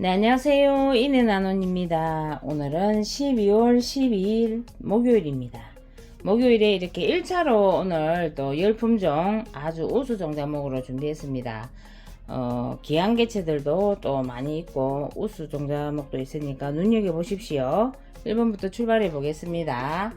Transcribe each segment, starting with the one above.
네, 안녕하세요. 이내나논입니다. 오늘은 12월 12일 목요일입니다. 목요일에 이렇게 1차로 오늘 또 열품종 아주 우수 종 자목으로 준비했습니다. 어, 기한 개체들도 또 많이 있고 우수 종 자목도 있으니까 눈여겨보십시오. 1번부터 출발해 보겠습니다.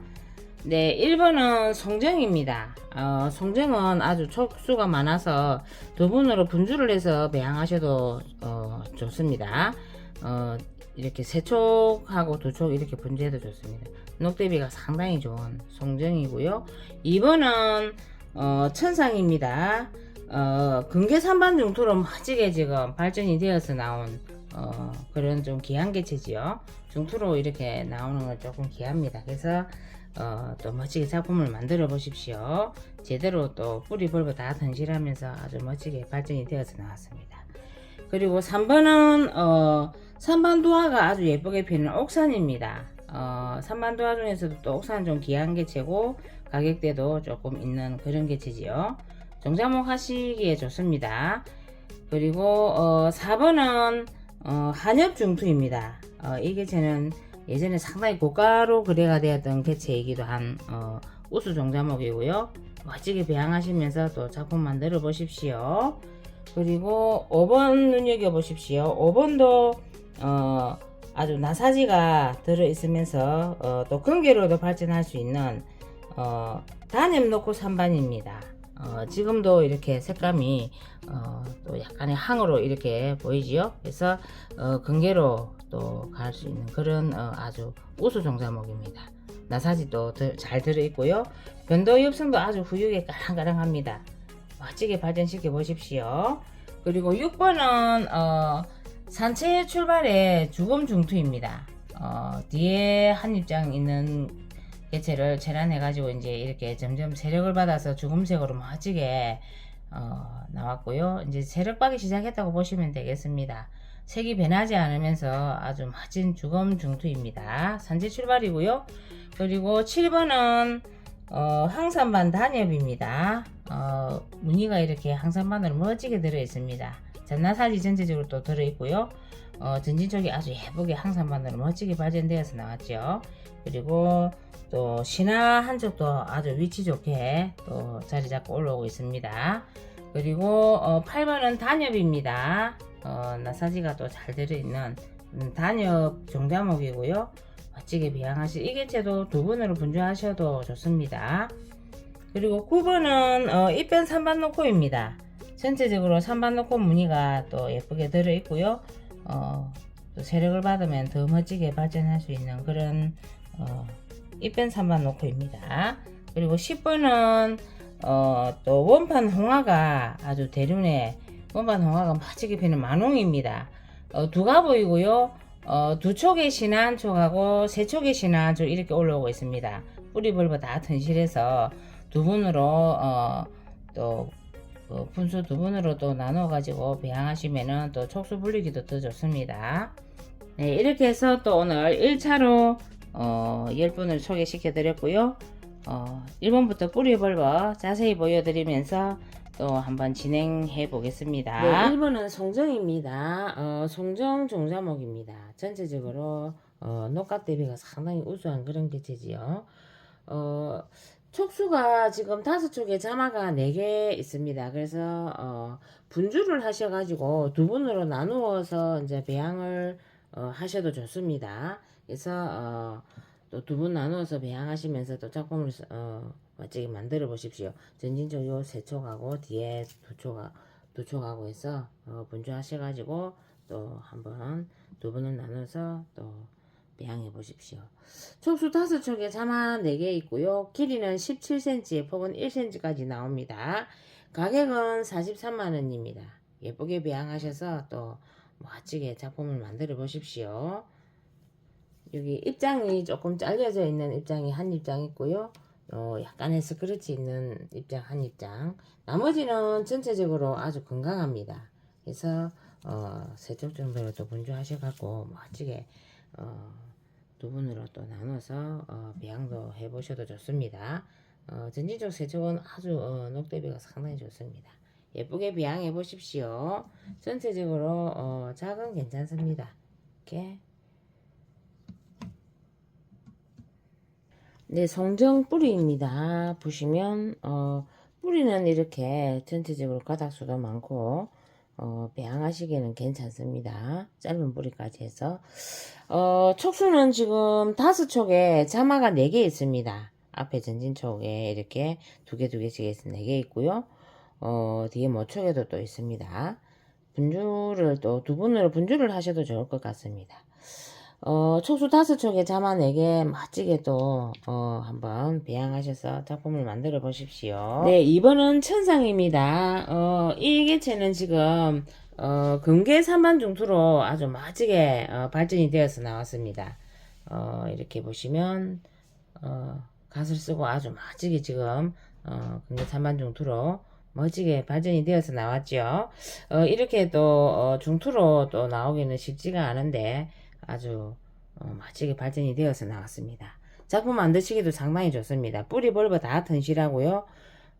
네, 1번은 송정입니다. 어, 송정은 아주 촉수가 많아서 두 분으로 분주를 해서 배양하셔도 어, 좋습니다. 어, 이렇게 세 촉하고 두촉 이렇게 분주해도 좋습니다. 녹대비가 상당히 좋은 송정이고요. 2번은 어, 천상입니다. 어, 근계 3반 중투로 멋지게 지금 발전이 되어서 나온 어, 그런 좀 귀한 개체지요. 중투로 이렇게 나오는 건 조금 귀합니다. 그래서 어, 또 멋지게 작품을 만들어 보십시오. 제대로 또 뿌리 벌브 다 던실하면서 아주 멋지게 발전이 되어서 나왔습니다. 그리고 3번은 어, 산반도화가 아주 예쁘게 피는 옥산입니다. 어, 산반도화 중에서도 또 옥산 좀 귀한 개체고 가격대도 조금 있는 그런 개체지요. 정자목 하시기에 좋습니다. 그리고 어, 4번은 어, 한엽 중투입니다. 어, 이 개체는 예전에 상당히 고가로 거래가 되었던 개체이기도 한 어, 우수 종자목이고요. 멋지게 배양하시면서 또 작품 만들어 보십시오. 그리고 5번 눈여겨 보십시오. 5번도 어, 아주 나사지가 들어 있으면서 어, 또 근계로도 발전할 수 있는 어, 단엽 놓고 3반입니다. 어, 지금도 이렇게 색감이 어, 또 약간의 항으로 이렇게 보이지요. 그래서 어, 근계로 또 갈 수 있는 그런 어, 아주 우수 종자목입니다. 나사지도 더- 잘 들어 있고요. 변도 엽성도 아주 후유에 까랑까랑합니다. 멋지게 발전시켜 보십시오. 그리고 6번은 어, 산채 출발의 주검 중투입니다. 어, 뒤에 한 입장 있는 개체를 체란해 가지고 이제 이렇게 점점 세력을 받아서 주금색으로 멋지게 어, 나왔고요. 이제 세력 빠기 시작했다고 보시면 되겠습니다. 색이 변하지 않으면서 아주 멋진 주검 중투입니다. 산지 출발이고요. 그리고 7번은 어, 항산반 단엽입니다. 어, 무늬가 이렇게 항산반으로 멋지게 들어 있습니다. 전나사지 전체적으로 또 들어 있고요. 어, 전진 쪽이 아주 예쁘게 항산반으로 멋지게 발전되어서 나왔죠. 그리고 또 신화 한쪽도 아주 위치 좋게 또 자리 잡고 올라오고 있습니다. 그리고 어, 8번은 단엽입니다. 어, 나사지가 또 잘 들어있는 음, 단엽 종자목이고요. 멋지게 배양하실 이 개체도 두 분으로 분주하셔도 좋습니다. 그리고 9번은 어, 입변 3반 노코입니다. 전체적으로 3반 노코 무늬가 또 예쁘게 들어있고요. 어, 또 세력을 받으면 더 멋지게 발전할 수 있는 그런 어, 입변 3반 노코입니다. 그리고 10번은 어, 또 원판 홍화가 아주 대륜에 원판 홍화가 멋지게 피는 만홍입니다. 어, 두가 보이고요. 어, 두 촉의 신한 촉하고 세 촉의 신한 촉 이렇게 올라오고 있습니다. 뿌리 벌버 다 튼실해서 두 분으로 어, 또 어, 분수 두 분으로 또 나눠 가지고 배양하시면은 또 촉수 불리기도 더 좋습니다. 네, 이렇게 해서 또 오늘 1차로 어, 10분을 소개시켜 드렸고요. 어, 1번부터 뿌리 벌버 자세히 보여드리면서 또 한번 진행해 보겠습니다. 네, 1번은 송정입니다. 어, 송정 종자목입니다. 전체적으로 어, 녹각 대비가 상당히 우수한 그런 개체지요. 어, 촉수가 지금 다섯 촉에 자마가 네 개 있습니다. 그래서 어, 분주를 하셔가지고 두 분으로 나누어서 이제 배양을 어, 하셔도 좋습니다. 그래서 어, 또 두 분 나누어서 배양하시면서 또 작품을 어, 멋지게 만들어 보십시오. 전진적 요세 촉하고 뒤에 두 촉하고 해서 어, 분주하셔가지고 또 한번 두 분을 나눠서 또 배양해 보십시오. 촉수 다섯 촉에 자마 4개 있고요. 길이는 17cm, 폭은 1cm까지 나옵니다. 가격은 43만원입니다. 예쁘게 배양하셔서 또 멋지게 작품을 만들어 보십시오. 여기 입장이 조금 잘려져 있는 입장이 한 입장 있고요. 어, 약간의 스크래치 있는 입장 한 입장. 나머지는 전체적으로 아주 건강합니다. 그래서 어, 세쪽 정도로 또 분주하셔 갖고 멋지게 어, 두 분으로 또 나눠서 어, 배양도 해 보셔도 좋습니다. 어, 전진적 세쪽은 아주 어, 녹대비가 상당히 좋습니다. 예쁘게 비양해 보십시오. 전체적으로 어, 작은 괜찮습니다. 이렇게 네, 성정 뿌리입니다. 보시면 어, 뿌리는 이렇게 전체적으로 가닥수도 많고 어, 배양하시기에는 괜찮습니다. 짧은 뿌리까지 해서 어, 촉수는 지금 다섯 촉에 자마가 네 개 있습니다. 앞에 전진 촉에 이렇게 두 개 두 개씩 해서 네 개 있고요. 어, 뒤에 모촉에도 또 있습니다. 분주를 또 두 분으로 분주를 하셔도 좋을 것 같습니다. 어, 촉수 다섯 촉에 자마 네개 멋지게 또, 어, 한번 배양하셔서 작품을 만들어 보십시오. 네, 2번은 천상입니다. 어, 이 개체는 지금, 어, 금계 3반 중투로 아주 멋지게, 어, 발전이 되어서 나왔습니다. 어, 이렇게 보시면, 어, 갓을 쓰고 아주 멋지게 지금, 어, 금계 3반 중투로 멋지게 발전이 되어서 나왔죠. 어, 이렇게 또, 어, 중투로 또 나오기는 쉽지가 않은데, 아주 어, 멋지게 발전이 되어서 나왔습니다. 작품 만드시기도 상당히 좋습니다. 뿌리 벌버 다 튼실하고요.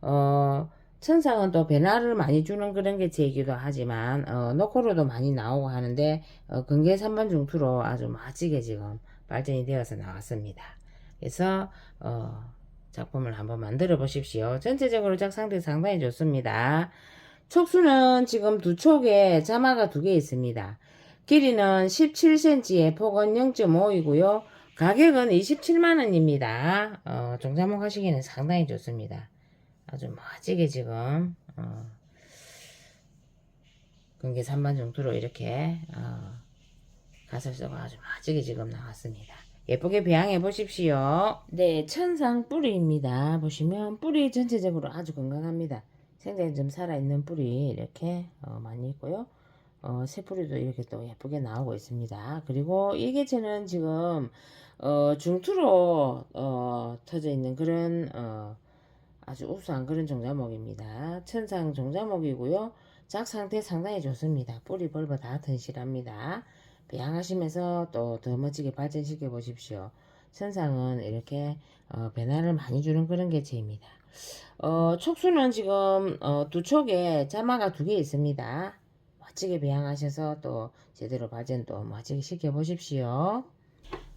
어, 천상은 또 배날을 많이 주는 그런 개체이기도 하지만 어, 노코로도 많이 나오고 하는데 어, 근계 3번 중투로 아주 멋지게 지금 발전이 되어서 나왔습니다. 그래서 어, 작품을 한번 만들어 보십시오. 전체적으로 작상태 상당히 좋습니다. 촉수는 지금 두 촉에 자마가 두 개 있습니다. 길이는 17cm에 폭은 0.5이고요. 가격은 27만원입니다. 어, 종자목 하시기에는 상당히 좋습니다. 아주 멋지게 지금 어, 근계 3반 정도로 이렇게 어, 써고 아주 멋지게 지금 나왔습니다. 예쁘게 배양해 보십시오. 네, 천상 뿌리입니다. 보시면 뿌리 전체적으로 아주 건강합니다. 생장이 좀 살아있는 뿌리 이렇게 어, 많이 있고요. 어, 새뿌리도 이렇게 또 예쁘게 나오고 있습니다. 그리고 이 개체는 지금 어, 중투로 어, 터져 있는 그런 어, 아주 우수한 그런 종자목입니다. 천상 종자목이고요. 작 상태 상당히 좋습니다. 뿌리 벌버 다 튼실합니다. 배양하시면서 또 더 멋지게 발전시켜 보십시오. 천상은 이렇게 어, 배날을 많이 주는 그런 개체입니다. 어, 촉수는 지금 어, 두 촉에 자마가 두 개 있습니다. 멋지게 배양하셔서 또 제대로 발전 또 멋지게 시켜 보십시오.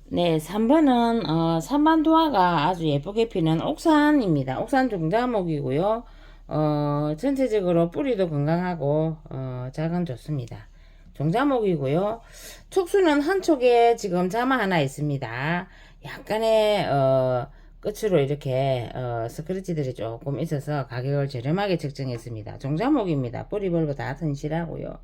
네, 3번은 어, 3번 도화가 아주 예쁘게 피는 옥산입니다. 옥산 종자목이고요. 어, 전체적으로 뿌리도 건강하고 어, 작은 좋습니다. 종자목이고요. 촉수는 한 촉에 지금 자마 하나 있습니다. 약간의 어, 끝으로 이렇게 어, 스크래치들이 조금 있어서 가격을 저렴하게 책정했습니다. 종자목입니다. 뿌리 벌고 다 튼실하고요.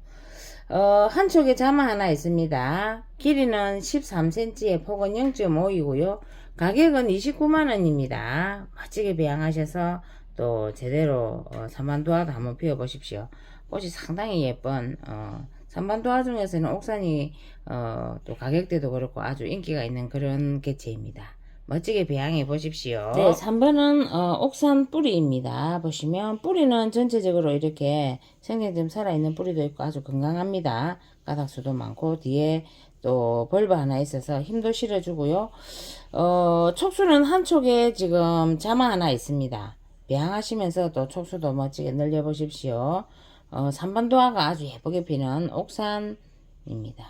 어, 한 촉에 자마 하나 있습니다. 길이는 13cm에 폭은 0.5이고요. 가격은 29만원입니다. 멋지게 배양하셔서 또 제대로 어, 삼반도화도 한번 피워보십시오. 꽃이 상당히 예쁜 어, 삼반도화 중에서는 옥산이 어, 또 가격대도 그렇고 아주 인기가 있는 그런 개체입니다. 멋지게 배양해 보십시오. 네, 3번은 어, 옥산 뿌리입니다. 보시면 뿌리는 전체적으로 이렇게 생장 좀 살아있는 뿌리도 있고 아주 건강합니다. 가닥수도 많고 뒤에 또 벌브 하나 있어서 힘도 실어주고요. 어, 촉수는 한 촉에 지금 자마 하나 있습니다. 배양하시면서 또 촉수도 멋지게 늘려 보십시오. 어, 3번 도화가 아주 예쁘게 피는 옥산입니다.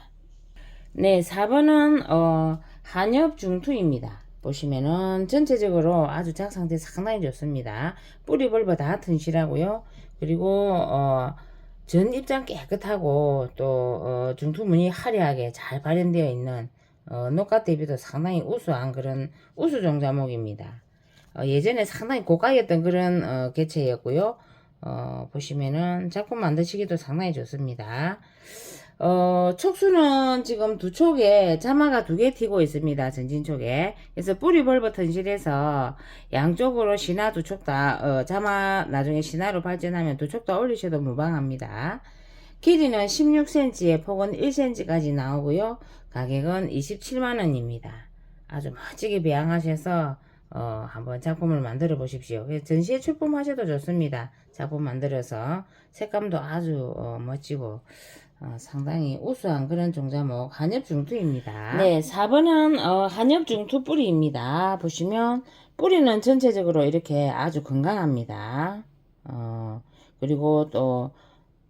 네, 4번은 어, 한엽 중투입니다. 보시면은 전체적으로 아주 작 상태 상당히 좋습니다. 뿌리 벌버 다 튼실하고요. 그리고 어, 전 입장 깨끗하고 또 어, 중투 무늬 화려하게 잘 발현되어 있는 어, 녹각 대비도 상당히 우수한 그런 우수 종자목입니다. 어, 예전에 상당히 고가였던 그런 어, 개체였고요. 어, 보시면은 작품 만드시기도 상당히 좋습니다. 어, 촉수는 지금 두 촉에 자마가 두 개 튀고 있습니다. 전진 촉에. 그래서 뿌리 벌버 튼실해서 양쪽으로 신화 두 촉 다, 어, 자마 나중에 신화로 발전하면 두 촉 다 올리셔도 무방합니다. 길이는 16cm에 폭은 1cm까지 나오고요. 가격은 27만원입니다. 아주 멋지게 배양하셔서 어, 한번 작품을 만들어 보십시오. 전시에 출품하셔도 좋습니다. 작품 만들어서 색감도 아주 어, 멋지고 어, 상당히 우수한 그런 종자목 한엽 중투입니다. 네, 4번은 어, 한엽 중투 뿌리입니다. 보시면 뿌리는 전체적으로 이렇게 아주 건강합니다. 어, 그리고 또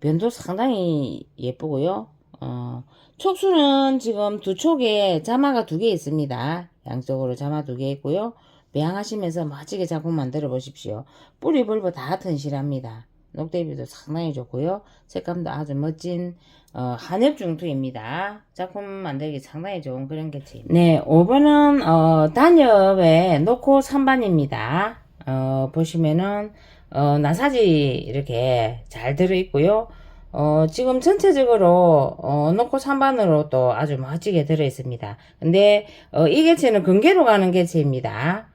변도 상당히 예쁘고요. 어, 촉수는 지금 두 촉에 자마가 두 개 있습니다. 양쪽으로 자마 두 개 있고요. 배양하시면서 멋지게 작품 만들어 보십시오. 뿌리 벌보 다 튼실합니다. 녹대비도 상당히 좋고요. 색감도 아주 멋진 어, 한엽 중투입니다. 작품 만들기 상당히 좋은 그런 개체입니다. 네, 5번은 어, 단엽에 놓고 3반입니다. 어, 보시면은 어, 나사지 이렇게 잘 들어있고요. 어, 지금 전체적으로 어, 놓고 3반으로 또 아주 멋지게 들어있습니다. 근데 어, 이 개체는 근계로 가는 개체입니다.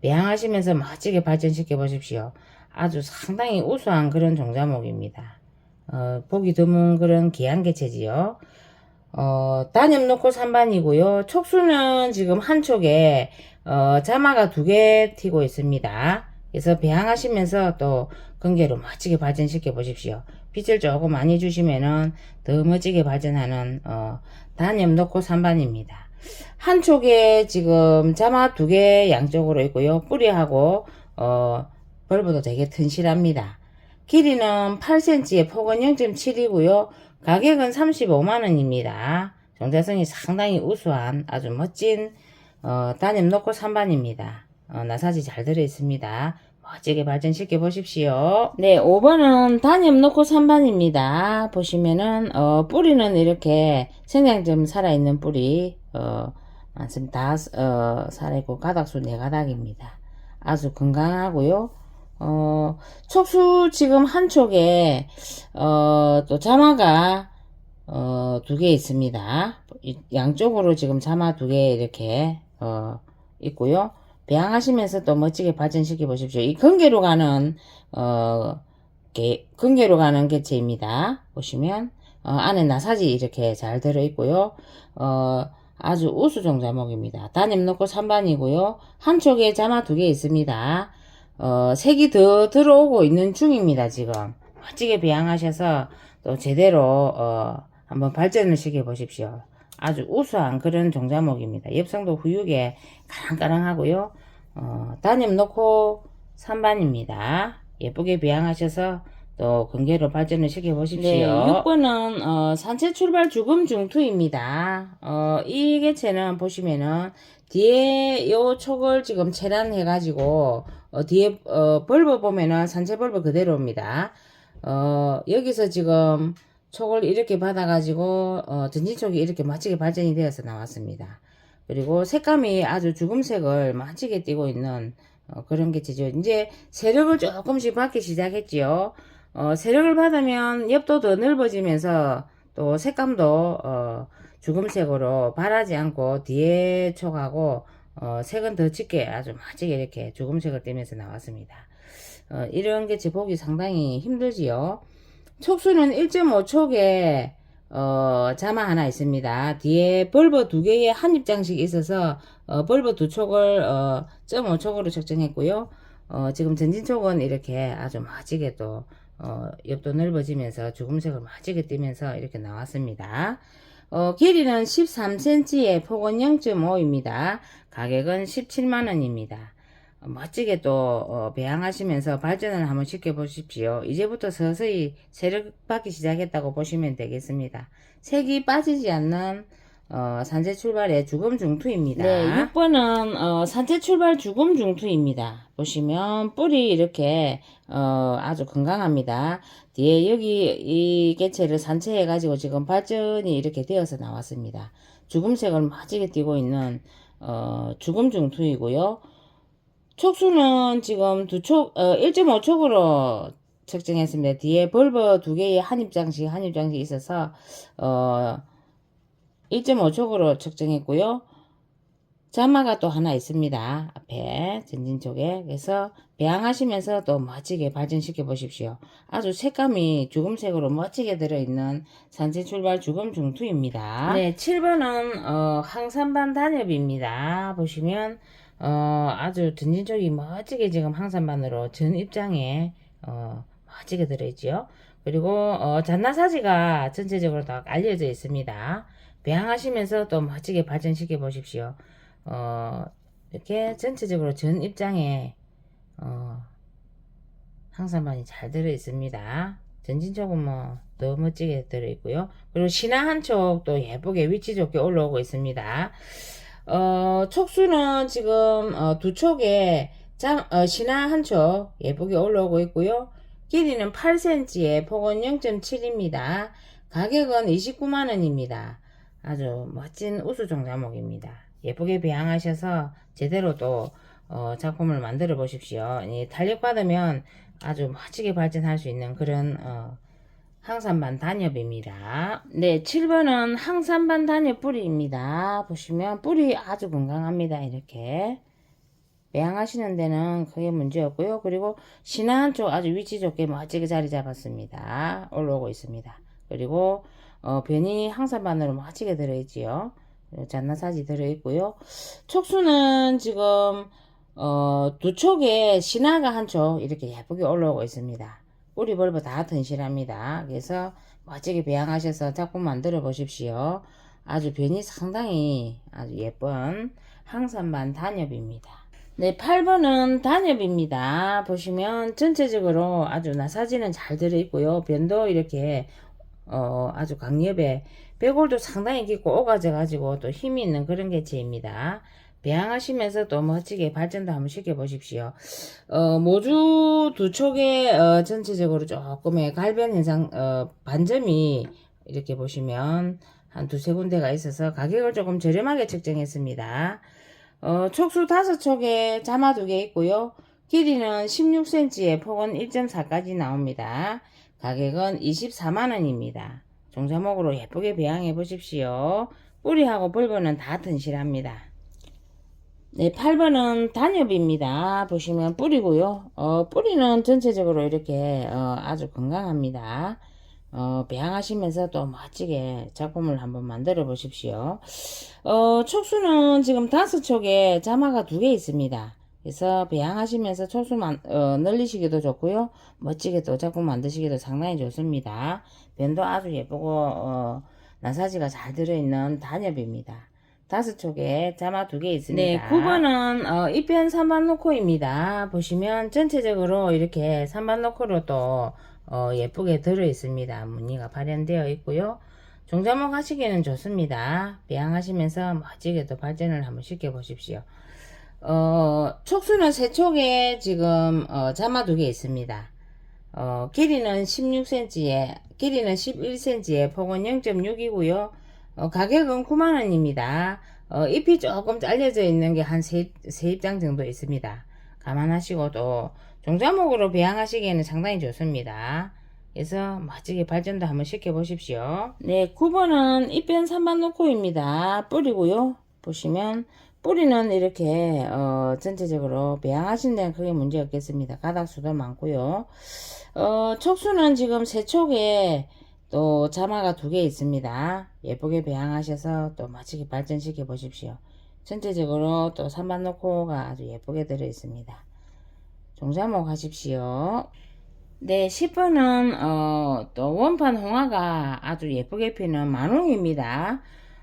배양하시면서 멋지게 발전시켜 보십시오. 아주 상당히 우수한 그런 종자목입니다. 어, 보기 드문 그런 귀한 개체지요. 어, 단엽 놓고 3반이고요. 촉수는 지금 한 촉에 어, 자마가 두 개 튀고 있습니다. 그래서 배양하시면서 또 근계로 멋지게 발전시켜 보십시오. 빛을 조금 많이 주시면은 더 멋지게 발전하는 어, 단엽 놓고 3반입니다. 한 촉에 지금 자마 두 개 양쪽으로 있고요. 뿌리하고 어, 벌브도 되게 튼실합니다. 길이는 8cm에 폭은 0.7이고요. 가격은 35만원입니다. 정자성이 상당히 우수한 아주 멋진 어, 단엽 놓고 3반입니다. 어, 나사지 잘 들어있습니다. 멋지게 발전시켜 보십시오. 네, 5번은 단엽 놓고 3반입니다. 보시면은 어, 뿌리는 이렇게 생장점 살아있는 뿌리 어, 많습니다. 다 어, 살아있고 가닥수 4가닥입니다. 아주 건강하고요. 어, 촉수 지금 한 촉에, 어, 또 자마가, 어, 두 개 있습니다. 이- 양쪽으로 지금 자마 두 개 이렇게, 어, 있고요. 배양하시면서 또 멋지게 발전시켜 보십시오. 이 근계로 가는, 어, 개, 근계로 가는 개체입니다. 보시면, 어, 안에 나사지 이렇게 잘 들어 있고요. 어, 아주 우수 종 자목입니다. 단임 넣고 3반이고요. 한쪽에 자마 두 개 있습니다. 어, 색이 더 들어오고 있는 중입니다, 지금. 멋지게 배양하셔서 또 제대로, 어, 한번 발전을 시켜 보십시오. 아주 우수한 그런 종자목입니다. 엽성도 후육에 까랑까랑하고요. 어, 단임 놓고 3반입니다. 예쁘게 배양하셔서 또 근계로 발전을 시켜 보십시오. 네, 6번은 어, 산채 출발 죽음 중투입니다. 어, 이 개체는 보시면은 뒤에 요 촉을 지금 체란해 가지고 어, 뒤에 어, 벌브 보면은 산채 벌브 그대로입니다. 어, 여기서 지금 촉을 이렇게 받아 가지고 어, 전진촉이 이렇게 멋지게 발전이 되어서 나왔습니다. 그리고 색감이 아주 죽음색을 멋지게 띠고 있는 어, 그런 개체죠. 이제 세력을 조금씩 받기 시작했지요. 어, 세력을 받으면 엽도 더 넓어지면서 또 색감도 어, 죽음색으로 바라지 않고 뒤에 촉하고 어, 색은 더 짙게 아주 멋지게 이렇게 죽음색을 띠면서 나왔습니다. 어, 이런 개체 보기 상당히 힘들지요. 촉수는 1.5촉에 어, 자마 하나 있습니다. 뒤에 벌버 두 개의 한 입장씩 있어서 어, 벌버 두 촉을 어, 0.5촉으로 측정했고요. 어, 지금 전진촉은 이렇게 아주 멋지게 또 어, 옆도 넓어지면서 죽음색을 멋지게 띠면서 이렇게 나왔습니다. 어, 길이는 13cm에 폭은 0.5입니다. 가격은 17만원입니다. 어, 멋지게 또 어, 배양하시면서 발전을 한번 시켜보십시오. 이제부터 서서히 세력 받기 시작했다고 보시면 되겠습니다. 색이 빠지지 않는 어, 산재 출발의 죽음 중투입니다. 네, 6번은 어, 산재 출발 죽음 중투입니다. 보시면 뿔이 이렇게 어, 아주 건강합니다. 뒤에 여기 이 개체를 산채해 가지고 지금 발전이 이렇게 되어서 나왔습니다. 죽음색을 멋지게 띠고 있는 어, 죽음 중투이고요. 촉수는 지금 두 촉, 어, 1.5촉으로 측정했습니다. 뒤에 벌버 두 개의 한 입장씩, 한 입장씩 있어서, 어, 1.5촉으로 측정했고요. 자마가 또 하나 있습니다. 앞에, 전진 쪽에. 그래서 배양하시면서 또 멋지게 발전시켜 보십시오. 아주 색감이 죽음색으로 멋지게 들어있는 산지 출발 죽음 중투입니다. 네, 7번은, 어, 항산반 단엽입니다. 보시면, 어, 아주 전진 쪽이 멋지게 지금 항산반으로 전 입장에, 어, 멋지게 들어있지요. 그리고, 어, 잔나사지가 전체적으로 다 알려져 있습니다. 배양하시면서 또 멋지게 발전시켜 보십시오. 어, 이렇게 전체적으로 전 입장에, 어, 항산반이 잘 들어 있습니다. 전진 쪽은 뭐더 멋지게 들어 있고요. 그리고 신화 한 촉도 예쁘게 위치 좋게 올라오고 있습니다. 어, 촉수는 지금 어, 두 촉에 장, 어, 신화 한 촉 예쁘게 올라오고 있고요. 길이는 8cm에 폭은 0.7입니다. 가격은 29만원입니다. 아주 멋진 우수종 자목입니다. 예쁘게 배양하셔서 제대로 또 어, 작품을 만들어 보십시오. 이 탄력 받으면 아주 멋지게 발전할 수 있는 그런 어, 항산반 단엽입니다. 네, 7번은 항산반 단엽 뿌리입니다. 보시면 뿌리 아주 건강합니다. 이렇게 배양하시는 데는 크게 문제 없고요. 그리고 신화 한쪽 아주 위치 좋게 멋지게 자리 잡았습니다. 올라오고 있습니다. 그리고 어, 변이 항산반으로 멋지게 들어있지요. 잔나사지 들어있고요. 촉수는 지금 어, 두 촉에 신화가 한 촉 이렇게 예쁘게 올라오고 있습니다. 뿌리 벌버 다 튼실합니다. 그래서 멋지게 배양하셔서 작품 만들어 보십시오. 아주 변이 상당히 아주 예쁜 항산반 단엽입니다. 네, 8번은 단엽입니다. 보시면 전체적으로 아주 나사지는 잘 들어있고요. 변도 이렇게 어, 아주 강엽에 배골도 상당히 깊고 오가져가지고 또 힘이 있는 그런 개체입니다. 배양하시면서 또 멋지게 발전도 한번 시켜보십시오. 어, 모주 두 촉에 어, 전체적으로 조금의 갈변 현상 어, 반점이 이렇게 보시면 한 두세 군데가 있어서 가격을 조금 저렴하게 책정했습니다. 어, 촉수 다섯 촉에 자마 두 개 있고요. 길이는 16cm에 폭은 1.4까지 나옵니다. 가격은 24만원입니다. 종자목으로 예쁘게 배양해 보십시오. 뿌리하고 벌거는 다 튼실합니다. 네, 8번은 단엽입니다. 보시면 뿌리고요. 어, 뿌리는 전체적으로 이렇게 어, 아주 건강합니다. 어, 배양하시면서 또 멋지게 작품을 한번 만들어 보십시오. 어, 촉수는 지금 다섯 촉에 자마가 두 개 있습니다. 그래서 배양하시면서 촉수 만, 어, 늘리시기도 좋고요. 멋지게 또 작품 만드시기도 상당히 좋습니다. 변도 아주 예쁘고, 어, 나사지가 잘 들어있는 단엽입니다. 다섯 촉에 자마 두 개 있습니다. 네, 9번은 어, 입변 3반 노코입니다. 보시면 전체적으로 이렇게 3반 노코로 또 어, 예쁘게 들어 있습니다. 무늬가 발현되어 있고요. 종자목 하시기에는 좋습니다. 배양하시면서 멋지게 또 발전을 한번 시켜 보십시오. 어, 촉수는 세 촉에 지금 어, 자마 두 개 있습니다. 어, 길이는 16cm에 길이는 11cm에 폭은 0.6이고요. 어, 가격은 9만원입니다. 어, 잎이 조금 잘려져 있는 게 한 세, 세 입장 정도 있습니다. 감안하시고 또 종자목으로 배양하시기에는 상당히 좋습니다. 그래서 멋지게 발전도 한번 시켜보십시오. 네, 9번은 잎변 3반 노코입니다. 뿌리고요. 보시면 뿌리는 이렇게 어, 전체적으로 배양하신 데는 크게 문제 없겠습니다. 가닥수도 많고요. 어, 촉수는 지금 세 촉에 또 자마가 두 개 있습니다. 예쁘게 배양하셔서 또 멋지게 발전시켜 보십시오. 전체적으로 또 3반 노코가 아주 예쁘게 들어 있습니다. 종자목 하십시오. 네, 10번은 어, 또 원판 홍화가 아주 예쁘게 피는 만홍입니다.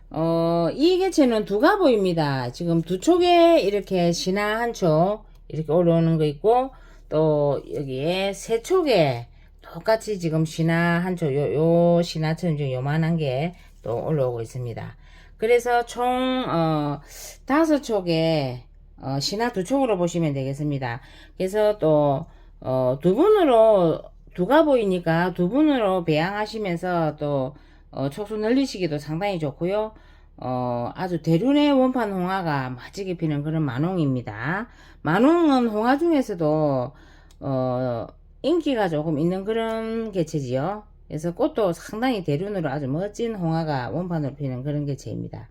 어, 이 개체는 두 가보입니다. 지금 두 촉에 이렇게 신화 한 촉 이렇게 올라오는 거 있고 또 여기에 세 촉에 똑같이 지금 신화 한 촉, 요, 요 신화처럼 좀 요만한 게 또 올라오고 있습니다. 그래서 총, 어, 다섯 촉에, 어, 신화 두 촉으로 보시면 되겠습니다. 그래서 또, 어, 두 분으로, 두가 보이니까 두 분으로 배양하시면서 또, 어, 촉수 늘리시기도 상당히 좋고요. 어, 아주 대륜의 원판 홍화가 멋지게 피는 그런 만홍입니다. 만홍은 홍화 중에서도, 어, 인기가 조금 있는 그런 개체지요. 그래서 꽃도 상당히 대륜으로 아주 멋진 홍화가 원판으로 피는 그런 개체입니다.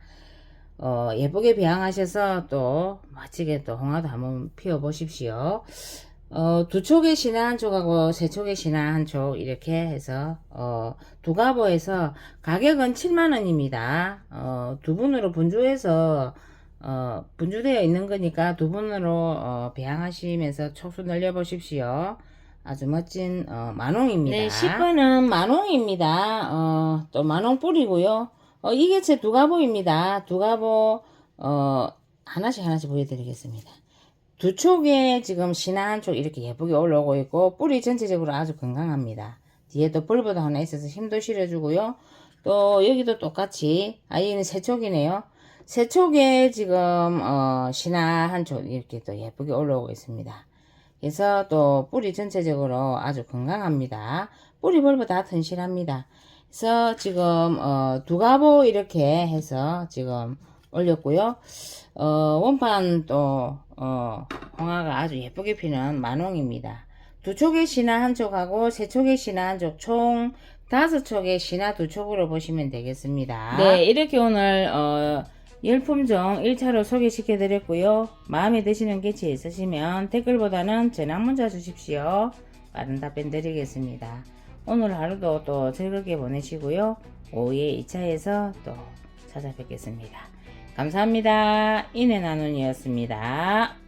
어, 예쁘게 배양하셔서 또 멋지게 또 홍화도 한번 피워 보십시오. 어, 두 촉의 신화 한 촉하고 세 촉의 신화 한 촉 이렇게 해서 어, 두 가보에서 가격은 7만원입니다. 어, 두 분으로 분주해서 어, 분주되어 있는 거니까 두 분으로 어, 배양하시면서 촉수 늘려 보십시오. 아주 멋진 어, 만홍입니다. 네, 10번은 만홍입니다. 어, 또 만홍 뿌리고요. 어, 이 개체 두 가보입니다. 두 가보 어, 하나씩 하나씩 보여드리겠습니다. 두 촉에 지금 신화 한촉 이렇게 예쁘게 올라오고 있고 뿌리 전체적으로 아주 건강합니다. 뒤에도 뿔보도 하나 있어서 힘도 실어주고요. 또 여기도 똑같이 아 얘는 세 촉이네요. 세 촉에 지금 어, 신화 한촉 이렇게 또 예쁘게 올라오고 있습니다. 그래서 또 뿌리 전체적으로 아주 건강합니다. 뿌리 벌보 다 튼실합니다. 그래서 지금 어, 두 가보 이렇게 해서 지금 올렸고요. 어, 원판 또 어, 홍화가 아주 예쁘게 피는 만홍입니다. 두 촉의 신화 한 촉하고 세 촉의 신화 한 촉, 총 다섯 촉의 신화 두 촉으로 보시면 되겠습니다. 네, 이렇게 오늘 어, 열품종 1차로 소개시켜 드렸고요. 마음에 드시는 개체 있으시면 댓글보다는 전화 문자 주십시오. 빠른 답변 드리겠습니다. 오늘 하루도 또 즐겁게 보내시고요. 오후에 2차에서 또 찾아뵙겠습니다. 감사합니다. 인해 나눈이었습니다.